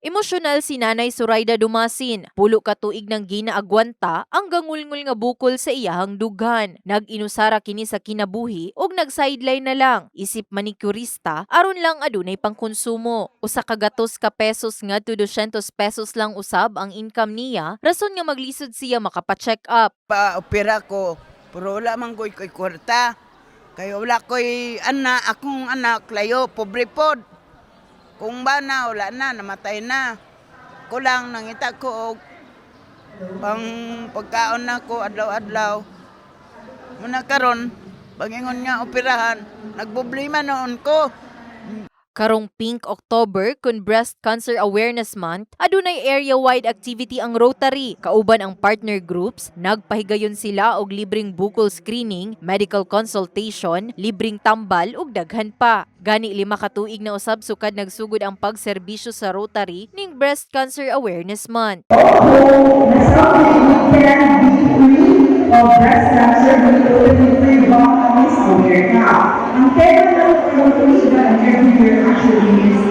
Emosyonal si Nanay Suraida Dumasin. Pulo ka tuig ng ginaagwanta ang gangulngul nga bukol sa iyahang dughan. Nag-inusara kini sa kinabuhi ug nag-sideline na lang. Isip manikurista aron lang adunay pangkonsumo. Usa ka gatos ka pesos nga to 200 pesos lang usab ang income niya, rason nga maglisod siya makapa-check up. pa-opera ko. Pero wala man ko'y kwarta. Kaya wala ko'y anak, akong anak, layo, pobre pod. Kung ba na, wala na, namatay na. Kulang, nangita ko og pang pagkaon na ko adlaw-adlaw. Muna karon, pangingon nga operahan, nagproblema noon ko. Karong Pink October kun Breast Cancer Awareness Month, adunay area-wide activity ang Rotary. Kauban ang partner groups, nagpahigayon sila og libreng bukol screening, medical consultation, libreng tambal ug daghan pa. Gani lima ka tuig na usab sukad nagsugod ang pagserbisyo sa Rotary ning Breast Cancer Awareness Month. of breast cancer related free block is aware now. Ang kaya ng pagkuligan ng every year actually is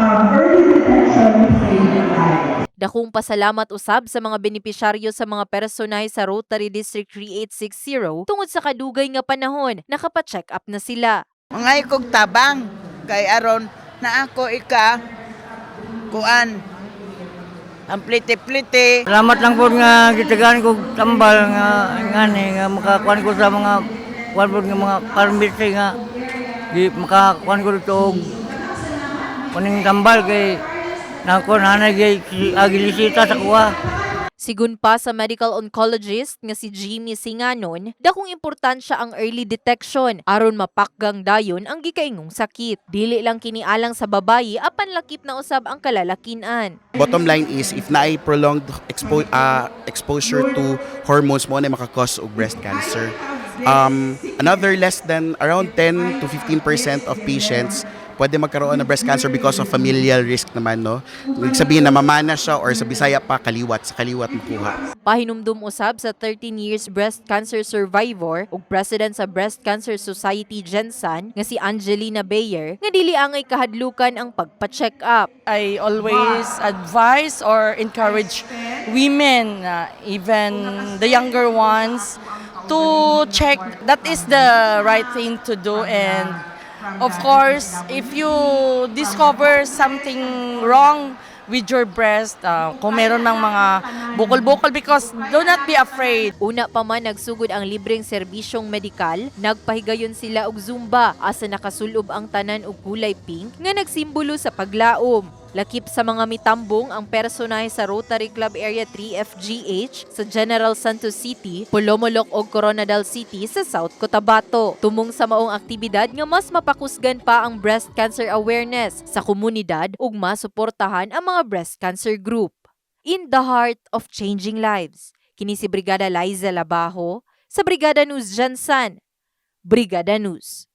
um, early detection saving lives. Dakong pasalamat usab sa mga benepisyaryo sa mga personay sa Rotary District 3860 tungod sa kadugay nga panahon, nakapa-check up na sila. Mga ikog tabang, kay aron na ako ika, kuan, ang plite-plite, Salamat lang po nga gitagaan ko tambal nga ngani nga makakuan ko sa mga kuan po nga mga permit nga di makakuan ko dito og kuning tambal kay nako nanay gay agilisita sa kuha. Sigun pa sa medical oncologist nga si Jimmy Singanon, dakong importansya ang early detection aron mapakgang dayon ang gikaingong sakit. Dili lang kini alang sa babayi apan lakip na usab ang kalalakinan. Bottom line is, if na prolonged expo- ah, exposure to hormones mo na makakause og breast cancer. Um, another less than around 10 to 15% of patients pwede magkaroon ng breast cancer because of familial risk naman, no? Ibig sabihin na mamana siya or sa Bisaya pa, kaliwat, sa kaliwat makuha. Pahinumdum usab sa 13 years breast cancer survivor ug president sa Breast Cancer Society Gensan nga si Angelina Bayer nga dili angay kahadlukan ang pagpa-check up. I always advise or encourage women, uh, even the younger ones, to check. That is the right thing to do. And of course, if you discover something wrong with your breast, uh, kung meron ng mga bukol-bukol, because do not be afraid. Una pa man nagsugod ang libreng serbisyong medikal, nagpahigayon sila og Zumba asa nakasulob ang tanan og kulay pink nga nagsimbolo sa paglaom. Lakip sa mga mitambong ang personahe sa Rotary Club Area 3 FGH sa General Santos City, Polomolok ug Coronadal City sa South Cotabato. Tumong sa maong aktibidad nga mas mapakusgan pa ang breast cancer awareness sa komunidad ug masuportahan ang mga breast cancer group. In the heart of changing lives, kini si Brigada Liza Labajo sa Brigada News Jansan. Brigada News.